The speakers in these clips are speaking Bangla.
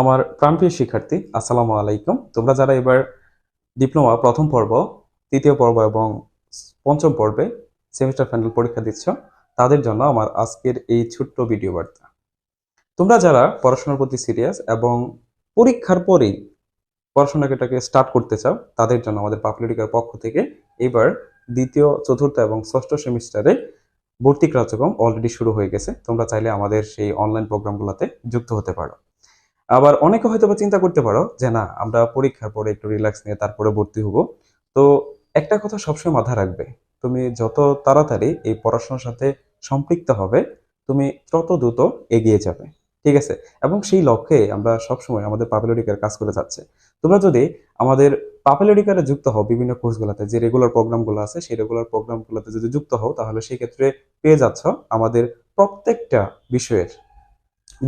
আমার প্রাণপ্রিয় শিক্ষার্থী, আসসালামু আলাইকুম। তোমরা যারা এবার ডিপ্লোমা, প্রথম পর্ব, তৃতীয় পর্ব এবং পঞ্চম পর্বে সেমিস্টার ফাইনাল পরীক্ষা দিচ্ছ, তাদের জন্য আমার আজকের এই ছোট্ট ভিডিও বার্তা। তোমরা যারা পড়াশোনার প্রতি সিরিয়াস এবং পরীক্ষার পরেই পড়াশোনাটাকে স্টার্ট করতে চাও, তাদের জন্য আমাদের পাপুলারিকার পক্ষ থেকে এবার দ্বিতীয়, চতুর্থ এবং ষষ্ঠ সেমিস্টারে ভর্তি কার্যক্রম অলরেডি শুরু হয়ে গেছে। তোমরা চাইলে আমাদের সেই অনলাইন প্রোগ্রামগুলোতে যুক্ত হতে পারো। আবার অনেকে হয়তো বা চিন্তা করতে পারো যে, না, আমরা পরীক্ষার পরে একটু রিল্যাক্স নিয়ে তারপরে ভর্তি হব। তো একটা কথা সবসময় মাথায় রাখবে, তুমি যত তাড়াতাড়ি এই পড়াশোনার সাথে সম্পৃক্ত হবে, তুমি তত দ্রুত এগিয়ে যাবে, ঠিক আছে? এবং সেই লক্ষ্যে আমরা সবসময় আমাদের পাপুলারিকার কাজ করে যাচ্ছে। তোমরা যদি আমাদের পাপুলারিকারে যুক্ত হও বিভিন্ন কোর্সগুলোতে, যে রেগুলার প্রোগ্রামগুলো আছে, সেই রেগুলার প্রোগ্রামগুলোতে যদি যুক্ত হও, তাহলে সেই ক্ষেত্রে পেয়ে যাচ্ছ আমাদের প্রত্যেকটা বিষয়ের,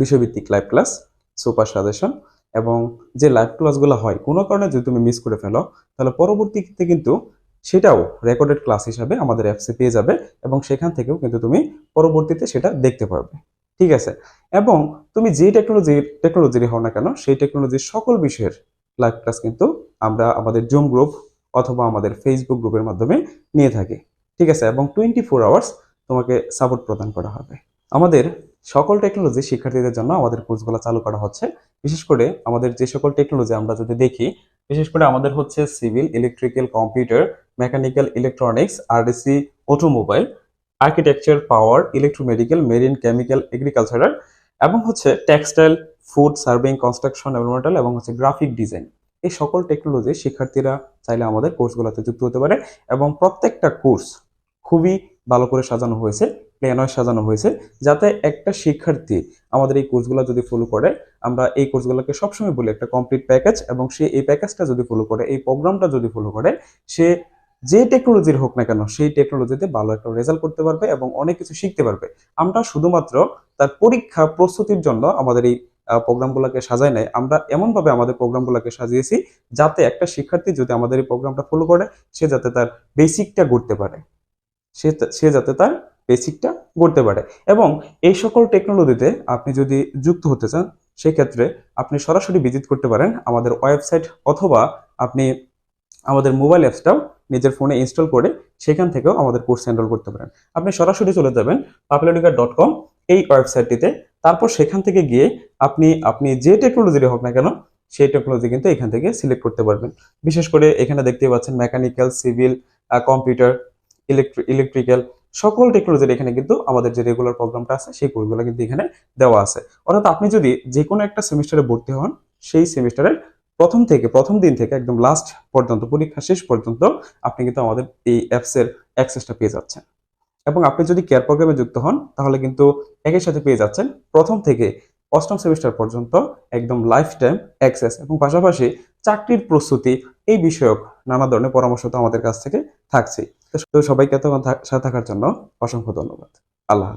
বিষয়ভিত্তিক লাইভ ক্লাস সুপার সাজেশন এবং যে লাইভ ক্লাসগুলো হয়, কোনো কারণে যদি তুমি মিস করে ফেলো, তাহলে পরবর্তীতে কিন্তু সেটাও রেকর্ডেড ক্লাস হিসাবে আমাদের অ্যাপসে পেয়ে যাবে এবং সেখান থেকেও কিন্তু তুমি পরবর্তীতে সেটা দেখতে পারবে। ঠিক আছে? এবং তুমি যে টেকনোলজি টেকনোলজির হও না কেন, সেই টেকনোলজির সকল বিষয়ের লাইভ ক্লাস কিন্তু আমরা আমাদের জুম গ্রুপ অথবা আমাদের ফেসবুক গ্রুপের মাধ্যমে নিয়ে থাকি। ঠিক আছে? এবং টোয়েন্টি ফোর আওয়ার্স তোমাকে সাপোর্ট প্রদান করা হবে। আমাদের সকল টেকনোলজি শিক্ষার্থীদের জন্য আমাদের কোর্সগুলো চালু করা হচ্ছে। বিশেষ করে আমাদের যে সকল টেকনোলজি আমরা যদি দেখি, বিশেষ করে আমাদের হচ্ছে civil electrical computer mechanical electronics RDC automobile architecture power electromedical marine chemical agricultural এবং হচ্ছে textile food serving construction environmental এবং হচ্ছে গ্রাফিক ডিজাইন এই সকল টেকনোলজি শিক্ষার্থীরা চাইলে আমাদের কোর্সগুলোতে যুক্ত হতে পারে এবং প্রত্যেকটা কোর্স খুবই ভালো করে সাজানো হয়েছে। প্ল্যানয় সাজানো হয়েছে, যাতে একটা শিক্ষার্থী আমাদের এই কোর্সগুলো যদি ফলো করে, আমরা এই কোর্সগুলোকে সবসময় বলি একটা কমপ্লিট প্যাকেজ এবং সে এই প্যাকেজটা যদি ফলো করে, এই প্রোগ্রামটা যদি ফলো করে, সে যে টেকনোলজির হোক না কেন, সেই টেকনোলজিতে ভালো একটা রেজাল্ট করতে পারবে এবং অনেক কিছু শিখতে পারবে। আমরা শুধুমাত্র তার পরীক্ষা প্রস্তুতির জন্য আমাদের এই প্রোগ্রামগুলোকে সাজাই নাই, আমরা এমনভাবে আমাদের প্রোগ্রামগুলোকে সাজিয়েছি যাতে একটা শিক্ষার্থী যদি আমাদের এই প্রোগ্রামটা ফলো করে, সে যাতে তার বেসিকটা করতে পারে। সে সে যাতে তার বেসিকটা গড়তে পারে। এবং এই সকল টেকনোলজিতে আপনি যদি যুক্ত হতে চান, সেক্ষেত্রে আপনি সরাসরি ভিজিট করতে পারেন আমাদের ওয়েবসাইট অথবা আপনি আমাদের মোবাইল অ্যাপসটাও নিজের ফোনে ইনস্টল করে সেখান থেকেও আমাদের কোর্স এনরোল করতে পারেন। আপনি সরাসরি চলে যাবেন পাপুলারিকা ডট কম এই ওয়েবসাইটটিতে তারপর সেখান থেকে গিয়ে আপনি আপনি যে টেকনোলজির হোক না কেন, সেই টেকনোলজি কিন্তু এখান থেকে সিলেক্ট করতে পারবেন। বিশেষ করে এখানে দেখতে পাচ্ছেন মেকানিক্যাল সিভিল কম্পিউটার ইলেকট্রিক্যাল সকল টেকনোলজির এখানে কিন্তু আমাদের যে রেগুলার প্রোগ্রামটা আছে, সেই কোর্সগুলো কিন্তু এখানে দেওয়া আছে। অর্থাৎ আপনি যদি যে কোনো একটা সেমিস্টারে ভর্তি হন, সেই সেমিস্টারের প্রথম থেকে, প্রথম দিন থেকে, একদম লাস্ট পর্যন্ত, পরীক্ষা শেষ পর্যন্ত আপনি কিন্তু আমাদের এই অ্যাপসের অ্যাক্সেসটা পেয়ে যাচ্ছেন। এবং আপনি যদি কেয়ার প্রোগ্রামে যুক্ত হন, তাহলে কিন্তু একই সাথে পেয়ে যাচ্ছেন প্রথম থেকে অষ্টম সেমিস্টার পর্যন্ত একদম লাইফ টাইম অ্যাক্সেস এবং পাশাপাশি চাকরির প্রস্তুতি এই বিষয়ক নানা ধরনের পরামর্শ তো আমাদের কাছ থেকে থাকছেই। তো সবাইকে এত সাথে থাকার জন্য অসংখ্য ধন্যবাদ আল্লাহ।